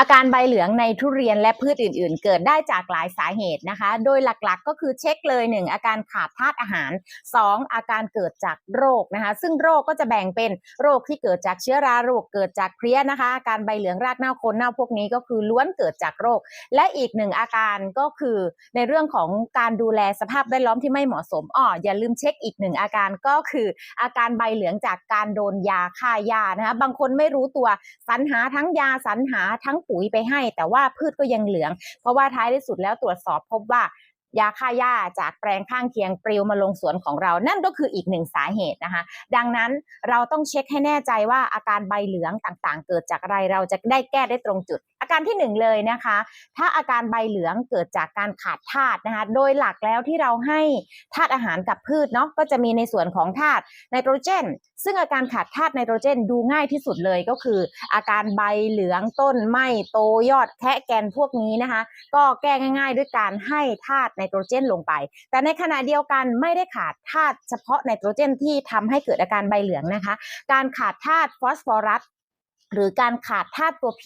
อาการใบเหลืองในทุเรียนและพืชอื่น ๆ เกิดได้จากหลายสาเหตุนะคะ โดยหลักๆ ก็คือเช็คเลย 1 อาการขาดธาตุอาหาร 2 อาการเกิดจากโรคนะคะ ซึ่งโรคก็จะแบ่งเป็นโรคที่เกิดจากเชื้อราโรคเกิดจากเพลี้ยนะคะ อาการใบเหลืองรากเน่าโคนเน่าพวกนี้ก็คือล้วนเกิดจากโรค และอีกหนึ่งอาการก็คือในเรื่องของการดูแลสภาพแวดล้อมที่ไม่เหมาะสมอ้ออย่าลืมเช็คอีกหนึ่งอาการก็คือ อาการใบเหลืองจากการโดนยาฆ่าหญ้านะคะบางคนไม่รู้ตัวสรรหาทั้งยาสรรหาทั้งปุ๋ยไปให้ แต่ว่าพืชก็ยังเหลือง เพราะว่าท้ายที่สุดแล้วตรวจสอบพบว่า ยาฆ่าหญ้าจากแปลงข้างเคียงปลิวมาลงสวนของเรา นั่นก็คืออีกหนึ่งสาเหตุนะคะ ดังนั้นเราต้องเช็คให้แน่ใจว่าอาการใบเหลืองต่างๆ เกิดจากอะไรเราจะได้แก้ได้ตรงจุด อาการที่หนึ่งเลยนะคะ ถ้าอาการใบเหลืองเกิดจากการขาดธาตุนะคะ โดยหลักแล้วที่เราให้ธาตุอาหารกับพืชเนาะก็จะมีในส่วนของธาตุไนโตรเจน ซึ่งอาการขาดธาตุไนโตรเจนดูง่ายที่สุดเลยก็คือ อาการใบเหลืองต้นไหม้โตยอดแคะแกนพวกนี้นะคะ ก็แก้ง่าย ๆ ด้วยการให้ธาตุไนโตรเจนลงไป แต่ในขณะเดียวกันไม่ได้ขาดธาตุเฉพาะไนโตรเจนที่ทำให้เกิดอาการใบเหลืองนะคะ การขาดธาตุฟอสฟอรัสหรือการขาดธาตุตัว P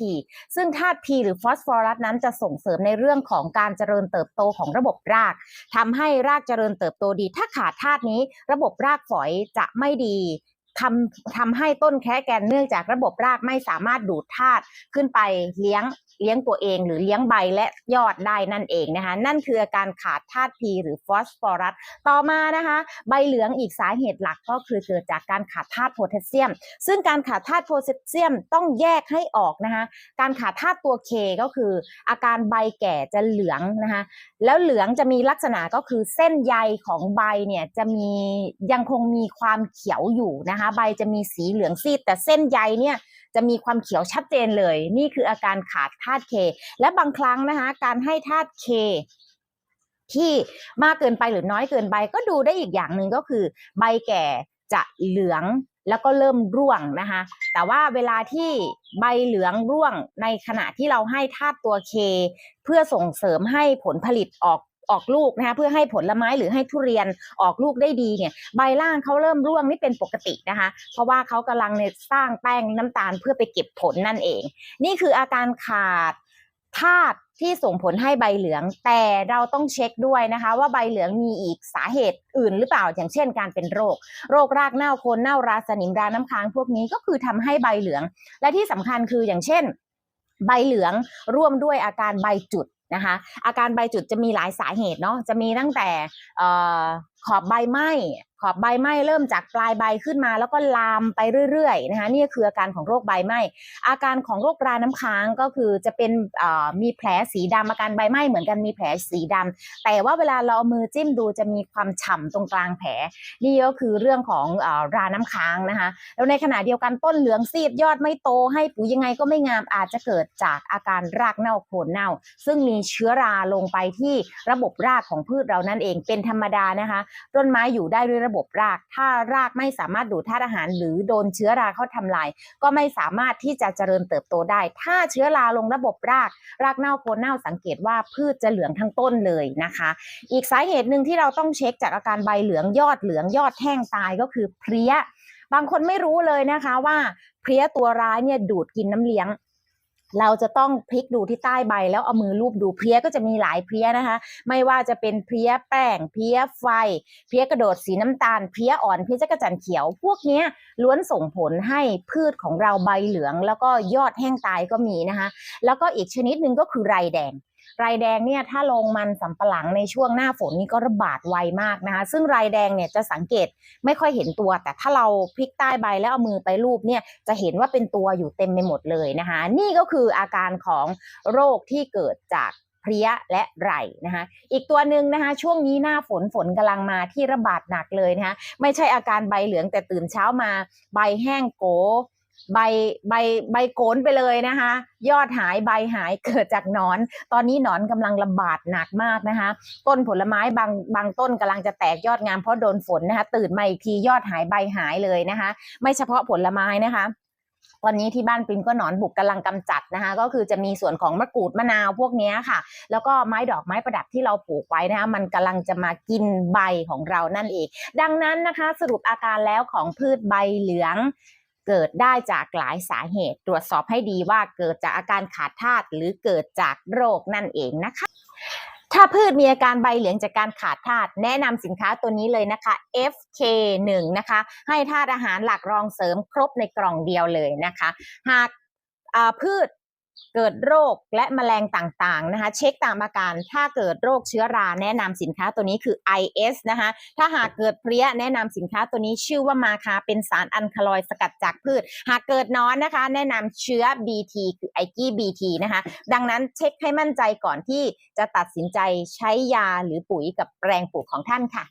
ซึ่งธาตุ P หรือฟอสฟอรัสนั้นจะส่งเสริมในเรื่องของการเจริญเติบโตของระบบรากทำให้รากเจริญเติบโตดี ถ้าขาดธาตุนี้ ระบบรากฝอยจะไม่ดี ทำทำให้ต้นแคะแกนเนื่องจากระบบรากไม่สามารถดูดธาตุขึ้นไปเลี้ยงเลี้ยงตัวเองหรือเลี้ยงใบและยอดได้นั่นเองนะคะ นั่นคืออาการขาดธาตุ P หรือฟอสฟอรัส ต่อมานะคะ ใบเหลืองอีกสาเหตุหลักก็คือเกิดจากการขาดธาตุโพแทสเซียม ซึ่งการขาดธาตุโพแทสเซียมต้องแยกให้ออกนะคะ การขาดธาตุตัว K ก็คือ อาการใบแก่จะเหลืองนะคะ แล้วเหลืองจะมีลักษณะก็คือเส้นใยของใบเนี่ยจะมียังคงมีความเขียวอยู่นะคะใบจะมีสีเหลืองซีด แต่เส้นใยเนี่ยจะมีความเขียวชัดเจนเลย นี่คืออาการขาดธาตุเค และบางครั้งนะคะ การให้ธาตุเคที่มากเกินไปหรือน้อยเกินไปก็ดูได้อีกอย่างหนึ่งก็คือ ใบแก่จะเหลืองแล้วก็เริ่มร่วงนะคะ แต่ว่าเวลาที่ใบเหลืองร่วงในขณะที่เราให้ธาตุตัวเค เพื่อส่งเสริมให้ผลผลิตออก ออกลูกนะคะเพื่อให้ผลไม้หรือให้ทุเรียนออกลูกได้ดีเนี่ยใบล่างเขาเริ่มร่วงนี่เป็นปกตินะคะ เพราะว่าเขากำลังเนี่ยสร้างแป้งน้ำตาลเพื่อไปเก็บผลนั่นเอง นี่คืออาการขาดธาตุที่ส่งผลให้ใบเหลือง แต่เราต้องเช็คด้วยนะคะ ว่าใบเหลืองมีอีกสาเหตุอื่นหรือเปล่า อย่างเช่นการเป็นโรค โรครากเน่าโคนเน่าราสนิมราน้ำค้างพวกนี้ก็คือทำให้ใบเหลือง และที่สำคัญคืออย่างเช่น ใบเหลืองร่วมด้วยอาการใบจุด นะคะ อาการใบจุดจะมีหลายสาเหตุเนาะจะมีตั้งแต่ ขอบใบไหม้ขอบใบไหม้เริ่มจากปลายใบขึ้นมา แล้วก็ลามไปเรื่อยๆนะคะนี่คืออาการของโรคใบไหม้อาการของโรคราน้ำค้างก็คือจะเป็นมีแผลสีดำอาการใบไหม้เหมือนกันมีแผลสีดำแต่ว่าเวลาเราเอามือจิ้มดูจะมีความฉ่ำตรงกลางแผลนี่ก็คือเรื่องของอราน้ำค้างนะคะแล้วในขณะเดียวกันต้นเหลืองซีดยอดไม่โต ให้ปุ๋ยยังไงก็ไม่งามอาจจะเกิดจากอาการรากเน่าโคนเน่า ซึ่งมีเชื้อราลงไปที่ระบบรากของพืชเรานั่นเองเป็นธรรมดานะคะต้นไม้อยู่ได้ด้วยระบบราก ถ้ารากไม่สามารถดูดธาตุอาหาร หรือโดนเชื้อราเข้าทำลาย ก็ไม่สามารถที่จะเจริญเติบโตได้ ถ้าเชื้อราลงระบบราก รากเน่าโคนเน่าสังเกตว่าพืชจะเหลืองทั้งต้นเลยนะคะ อีกสาเหตุหนึ่งที่เราต้องเช็คจากอาการใบเหลืองยอดเหลืองยอดแห้งตายก็คือเพลี้ย บางคนไม่รู้เลยนะคะว่าเพลี้ยตัวร้ายเนี่ยดูดกินน้ำเลี้ยง เราจะต้องพลิกดูที่ใต้ใบ แล้วเอามือลูบดูเพลี้ยก็จะมีหลายเพลี้ยนะคะ ไม่ว่าจะเป็นเพลี้ยแป้งเพลี้ยไฟ เพลี้ยกระโดดสีน้ำตาลเพลี้ยอ่อนเพลี้ยจักรจันทร์เขียว พวกนี้ล้วนส่งผลให้พืชของเราใบเหลือง แล้วก็ยอดแห้งตายก็มีนะคะ แล้วก็อีกชนิดหนึ่งก็คือไรแดง ไรแดงเนี่ยถ้าลงมันสำปะหลังในช่วงหน้าฝนนี่ก็ระบาดไวมากนะคะ ซึ่งไรแดงเนี่ยจะสังเกตไม่ค่อยเห็นตัว แต่ถ้าเราพลิกใต้ใบแล้วเอามือไปลูบเนี่ยจะเห็นว่าเป็นตัวอยู่เต็มไปหมดเลยนะคะ นี่ก็คืออาการของโรคที่เกิดจากเพลี้ยและไรนะคะอีกตัวหนึ่งนะคะช่วงนี้หน้าฝนฝนกำลังมาที่ระบาดหนักเลยนะคะไม่ใช่อาการใบเหลืองแต่ตื่นเช้ามา ใบแห้งโก ใบใบใบโกนไปเลยนะคะ ยอดหายใบหายเกิดจากหนอน ตอนนี้หนอนกำลังระบาดหนักมากนะคะ ต้นผลไม้บางบางต้นกำลังจะแตกยอดงามเพราะโดนฝนนะคะ ตื่นมาอีกทียอดหายใบหายเลยนะคะ ไม่เฉพาะผลไม้นะคะตอนนี้ที่บ้านปริมก็หนอนบุกกำลังกำจัดนะคะ ก็คือจะมีส่วนของมะกรูดมะนาวพวกนี้ค่ะ แล้วก็ไม้ดอกไม้ประดับที่เราปลูกไว้นะคะมันกำลังจะมากินใบของเรานั่นเอง ดังนั้นนะคะ สรุปอาการแล้วของพืชใบเหลือง เกิดได้จากหลายสาเหตุ ตรวจสอบให้ดีว่าเกิดจากอาการขาดธาตุหรือเกิดจากโรคนั่นเองนะคะ ถ้าพืชมีอาการใบเหลืองจากการขาดธาตุแนะนำสินค้าตัวนี้เลยนะคะ FK1 นะคะ ให้ธาตุอาหารหลักรองเสริมครบในกล่องเดียวเลยนะคะ หากพืช เกิดโรคและแมลงต่างๆนะคะ เช็คตามอาการถ้าเกิดโรคเชื้อราแนะนำสินค้าตัวนี้คือ IS นะคะถ้าหากเกิดเพลี้ยแนะนำสินค้าตัวนี้ชื่อว่ามาคาเป็นสารอัลคาลอยด์สกัดจากพืช หากเกิดนอนนะคะ แนะนำเชื้อ BT คือไอกี้ BT นะคะ ดังนั้นเช็คให้มั่นใจก่อนที่จะตัดสินใจใช้ยาหรือปุ๋ยกับแปลงปลูกของท่านค่ะ